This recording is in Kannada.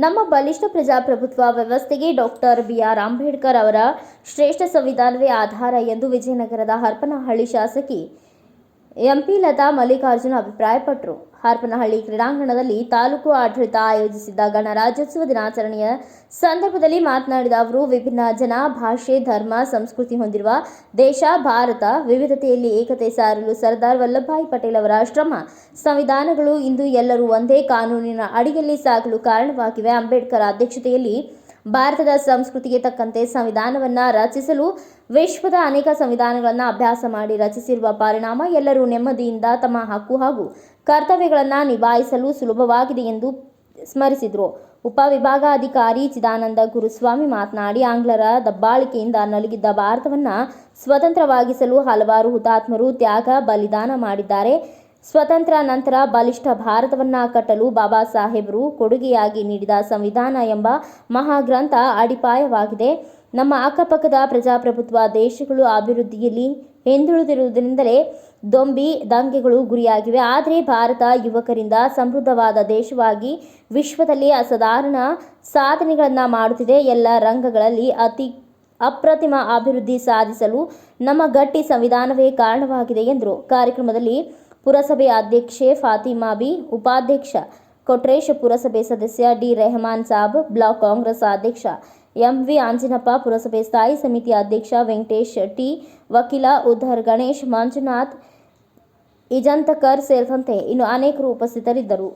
ನಮ್ಮ ಬಲಿಷ್ಠ ಪ್ರಜಾಪ್ರಭುತ್ವ ವ್ಯವಸ್ಥೆಗೆ ಡಾಕ್ಟರ್ ಬಿಆರ್ ಅಂಬೇಡ್ಕರ್ ಅವರ ಶ್ರೇಷ್ಠ ಸಂವಿಧಾನವೇ ಆಧಾರ ಎಂದು ವಿಜಯನಗರದ ಹರಪನಹಳ್ಳಿ ಶಾಸಕಿ ಎಂಪಿ ಲತಾ ಮಲ್ಲಿಕಾರ್ಜುನ ಅಭಿಪ್ರಾಯಪಟ್ಟರು ಹರಪನಹಳ್ಳಿ ಕ್ರೀಡಾಂಗಣದಲ್ಲಿ ತಾಲೂಕು ಆಡಳಿತ ಆಯೋಜಿಸಿದ್ದ ಗಣರಾಜ್ಯೋತ್ಸವ ದಿನಾಚರಣೆಯ ಸಂದರ್ಭದಲ್ಲಿ ಮಾತನಾಡಿದ ಅವರು, ವಿಭಿನ್ನ ಜನ, ಭಾಷೆ, ಧರ್ಮ, ಸಂಸ್ಕೃತಿ ಹೊಂದಿರುವ ದೇಶ, ಭಾರತ, ವಿವಿಧತೆಯಲ್ಲಿ ಏಕತೆ ಸಾರಲು ಸರ್ದಾರ್ ವಲ್ಲಭಭಾಯಿ ಪಟೇಲ್ ಅವರ ಶ್ರಮ. ಸಂವಿಧಾನಗಳು ಇಂದು ಎಲ್ಲರೂ ಒಂದೇ ಕಾನೂನಿನ ಅಡಿಯಲ್ಲಿ ಸಾಗಲು ಕಾರಣವಾಗಿವೆ. ಅಂಬೇಡ್ಕರ್ ಅಧ್ಯಕ್ಷತೆಯಲ್ಲಿ ಭಾರತದ ಸಂಸ್ಕೃತಿಗೆ ತಕ್ಕಂತೆ ಸಂವಿಧಾನವನ್ನು ರಚಿಸಲು ವಿಶ್ವದ ಅನೇಕ ಸಂವಿಧಾನಗಳನ್ನು ಅಭ್ಯಾಸ ಮಾಡಿ ರಚಿಸಿರುವ ಪರಿಣಾಮ ಎಲ್ಲರೂ ನೆಮ್ಮದಿಯಿಂದ ತಮ್ಮ ಹಕ್ಕು ಹಾಗೂ ಕರ್ತವ್ಯಗಳನ್ನು ನಿಭಾಯಿಸಲು ಸುಲಭವಾಗಿದೆ ಎಂದು ಸ್ಮರಿಸಿದರು. ಉಪವಿಭಾಗಾಧಿಕಾರಿ ಚಿದಾನಂದ ಗುರುಸ್ವಾಮಿ ಮಾತನಾಡಿ, ಆಂಗ್ಲರ ದಬ್ಬಾಳಿಕೆಯಿಂದ ನಲುಗಿದ್ದ ಭಾರತವನ್ನು ಸ್ವತಂತ್ರವಾಗಿಸಲು ಹಲವಾರು ಹುತಾತ್ಮರು ತ್ಯಾಗ, ಬಲಿದಾನ ಮಾಡಿದ್ದಾರೆ. ಸ್ವತಂತ್ರ ನಂತರ ಬಲಿಷ್ಠ ಭಾರತವನ್ನ ಕಟ್ಟಲು ಬಾಬಾ ಸಾಹೇಬರು ಕೊಡುಗೆಯಾಗಿ ನೀಡಿದ ಸಂವಿಧಾನ ಎಂಬ ಮಹಾಗ್ರಂಥ ಅಡಿಪಾಯವಾಗಿದೆ. ನಮ್ಮ ಅಕ್ಕಪಕ್ಕದ ಪ್ರಜಾಪ್ರಭುತ್ವ ದೇಶಗಳು ಅಭಿವೃದ್ಧಿಯಲ್ಲಿ ಹಿಂದುಳಿದಿರುವುದರಿಂದಲೇ ದೊಂಬಿ ದಂಗೆಗಳು ಗುರಿಯಾಗಿವೆ. ಆದರೆ ಭಾರತ ಯುವಕರಿಂದ ಸಮೃದ್ಧವಾದ ದೇಶವಾಗಿ ವಿಶ್ವದಲ್ಲಿ ಅಸಾಧಾರಣ ಸಾಧನೆಗಳನ್ನು ಮಾಡುತ್ತಿದೆ. ಎಲ್ಲ ರಂಗಗಳಲ್ಲಿ ಅತಿ ಅಪ್ರತಿಮ ಅಭಿವೃದ್ಧಿ ಸಾಧಿಸಲು ನಮ್ಮ ಗಟ್ಟಿ ಸಂವಿಧಾನವೇ ಕಾರಣವಾಗಿದೆ ಎಂದರು ಕಾರ್ಯಕ್ರಮದಲ್ಲಿ ಪುರಸಭೆ ಅಧ್ಯಕ್ಷೆ ಫಾತಿಮಾ ಬಿ, ಉಪಾಧ್ಯಕ್ಷ ಕೊಟ್ರೇಶ್, ಪುರಸಭೆ ಸದಸ್ಯ ಡಿ ರೆಹಮಾನ್ ಸಾಬ್, ಬ್ಲಾಕ್ ಕಾಂಗ್ರೆಸ್ ಅಧ್ಯಕ್ಷ ಎಂವಿ ಆಂಜಿನಪ್ಪ, ಪುರಸಭೆ ಸ್ಥಾಯಿ ಸಮಿತಿ ಅಧ್ಯಕ್ಷ ವೆಂಕಟೇಶ್ ಟಿ, ವಕೀಲ ಉದ್ಧರ್ ಗಣೇಶ್, ಮಂಜುನಾಥ್ ಇಜಂತಕರ್ ಸೇರಿದಂತೆ ಇನ್ನು ಅನೇಕರು ಉಪಸ್ಥಿತರಿದ್ದರು.